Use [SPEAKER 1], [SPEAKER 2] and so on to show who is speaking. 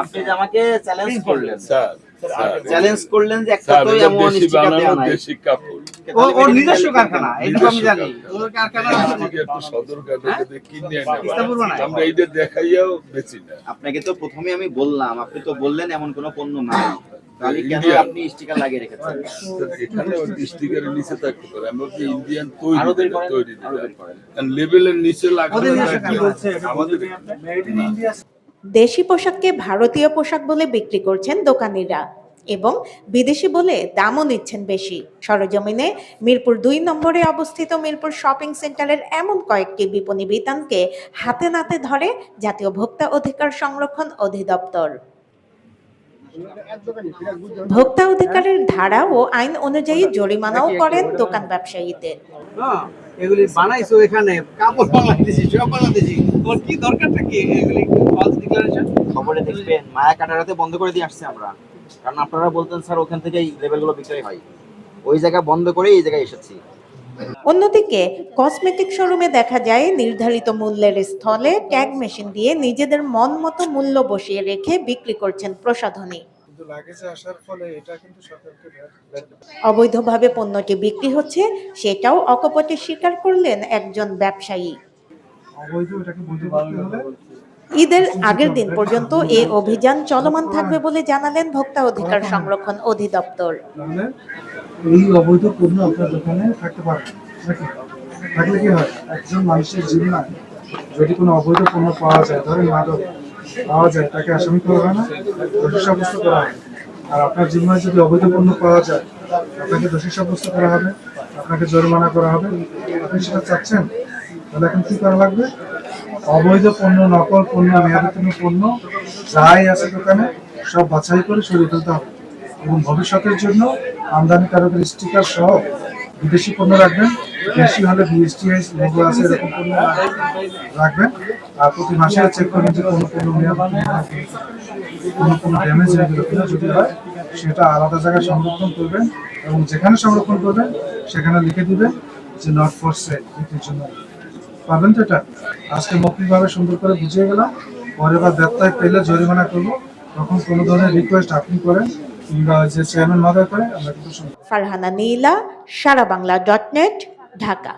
[SPEAKER 1] আপনি যে আমাকে চ্যালেঞ্জ করলেন।
[SPEAKER 2] স্যার স্যার
[SPEAKER 1] চ্যালেঞ্জ করলেন যে একটা তো এমন স্টিকার দেওয়া নাই।
[SPEAKER 3] ওর নিজস্ব কারখানা এইটুকু আমি জানি। ওর কারখানা
[SPEAKER 2] একটু সদর কাটাতে কিনে আমরা এইটা দেখাইয়াও বেচি না।
[SPEAKER 1] আপনাকে তো প্রথমে আমি বললাম আপনি তো বললেন এমন কোনো পণ্য নাই। তাহলে কেন আপনি স্টিকার লাগিয়ে রেখেছেন?
[SPEAKER 2] এখানে স্টিকারের নিচে থাকতে পারে। আমরা কি ইন্ডিয়ান তৈরি। লেভেলের নিচে লাগবে আমাদের
[SPEAKER 4] দেশি পোশাককে ভারতীয় পোশাক বলে বিক্রি করছেন দোকানিরা এবং বিদেশি বলে দামও নিচ্ছেন বেশি। সরজমিনে মিরপুর দুই নম্বরে অবস্থিত মিরপুর শপিং সেন্টারের এমন কয়েকটি বিপণী বিতানকে হাতে নাতে ধরে জাতীয় ভোক্তা অধিকার সংরক্ষণ অধিদপ্তর। ভোক্তা অধিকারের ধারা ও আইন অনুযায়ী জরিমানাও করেন দোকান ব্যবসায়ীদের
[SPEAKER 3] হ্যাঁ, এগুলি বানাইছো এখানে কাপড় বাংলাদেশি সব বাংলাদেশি তোমার কি দরকারটা কি এগুলি ফলস ডিক্লারেশন
[SPEAKER 1] খবরে দেখবেন মায়া কাটারাতে বন্ধ করে দিয়ে আসছে আমরা। কারণ আপনারা বলতেন স্যার ওখান থেকেই লেভেলগুলো বিক্রয় হয়। ওই জায়গা বন্ধ করে এই জায়গায় এসেছি।
[SPEAKER 4] অন্যদিকে কসমেটিক শোরুমে দেখা যায় নির্ধারিত মূল্যের স্থলে ট্যাগ মেশিন দিয়ে নিজেদের মন মতো মূল্য বসিয়ে রেখে বিক্রি করছেন প্রসাধনী। অবৈধভাবে পণ্যটি বিক্রি হচ্ছে সেটাও অকপটে স্বীকার করলেন একজন ব্যবসায়ী।
[SPEAKER 5] অবৈধ এটাকে করতে হলে
[SPEAKER 4] ঈদের আগের দিন পর্যন্ত এ অভিযান চলমান থাকবে বলে জানালেন ভোক্তা অধিকার সংরক্ষণ অধিদপ্তর।
[SPEAKER 5] তাহলে এই আপনার দোকানে একজন মানুষের জিম্মায় যদি কোনো অবৈধ পণ্য পাওয়া যায়, ধরেন মাদক পাওয়া যায়, তাকে আসামি করা হয় না? দোষী সাব্যস্ত করা হয়। আর আপনার জিম্মায় যদি অবৈধ পণ্য পাওয়া যায়, আপনাকে দোষী সাব্যস্ত করা হবে, আপনাকে জরিমানা করা হবে। আপনি সেটা চাচ্ছেন? তাহলে এখন কি করা লাগবে? অবৈধ পণ্য, নকল পণ্য, মেয়াদোত্তীর্ণ পণ্য যাই আছে দোকানে, সব বাছাই করে সরিয়ে ফেলতে হবে। এবং ভবিষ্যতের জন্য আমদানিকারকের স্টিকার সহ বিদেশি পণ্য রাখবেন, বেশি হলে বিএসটিআই লোগো আছে এরকম পণ্য রাখবেন, আর প্রতি মাসে চেক করবেন যে কোনো পণ্য মেয়াদ কোনো কোনো ড্যামেজ যদি হয়, সেটা আলাদা জায়গায় সংরক্ষণ করবেন এবং যেখানে সংরক্ষণ করবেন, সেখানে লিখে দিবেন যে নট ফর সেল বিক্রির জন্য। পাবেন তো এটা? আজকে মৌখিকভাবে সুন্দর করে বুঝিয়ে গেলাম। পরে বা ব্যবসায় পেলে জরিমানা করব। তখন কোনো ধরনের রিকোয়েস্ট আপনি করেন কিংবা যে চেয়ারম্যান মাদার করে আমরা কিন্তু
[SPEAKER 4] ফারহানা নীলা, সারা বাংলা ডট নেট ঢাকা।